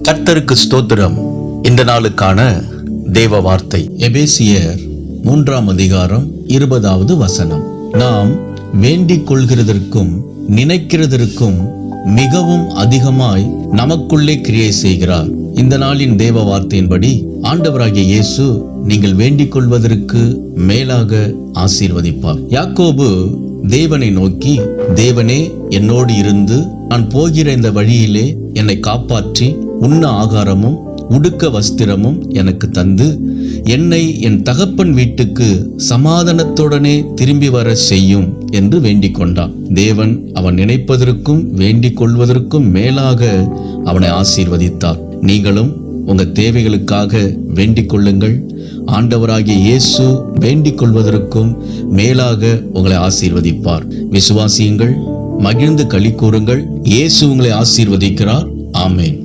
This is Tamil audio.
கர்த்தருக்கு ஸ்தோத்திரம். இந்த நாளுக்கான தேவ வார்த்தை. எபேசியர் மூன்றாம் அதிகாரம் இருபதாவது வசனம். நாம் வேண்டிக் கொள்கிறதற்கும் நினைக்கிறதற்கும் மிகவும் அதிகமாய் நமக்குள்ளே கிரியை செய்கிறார். இந்த நாளின் தேவ வார்த்தையின்படி ஆண்டவராகிய இயேசு நீங்கள் வேண்டிக் கொள்வதற்கு மேலாக ஆசீர்வதிப்பார். யாக்கோபு தேவனை நோக்கி தேவனே என்னோடு இருந்து நான் போகிற இந்த வழியிலே என்னை காப்பாற்றி உண்ண ஆகாரமும் உடுக்க வஸ்திரமும் எனக்கு தந்து என்னை என் தகப்பன் வீட்டுக்கு சமாதானத்துடனே திரும்பி வர செய்யும் என்று வேண்டிக் கொண்டான். தேவன் அவன் நினைப்பதற்கும் வேண்டிக் கொள்வதற்கும் மேலாக அவனை ஆசீர்வதித்தார். நீங்களும் உங்க தேவைகளுக்காக வேண்டிக் கொள்ளுங்கள். ஆண்டவராகிய இயேசு வேண்டிக் கொள்வதற்கும் மேலாக உங்களை ஆசீர்வதிப்பார். விசுவாசியுங்கள் மகிழ்ந்து களி கூறுங்கள். இயேசு உங்களை ஆசீர்வதிக்கிறார். ஆமேன்.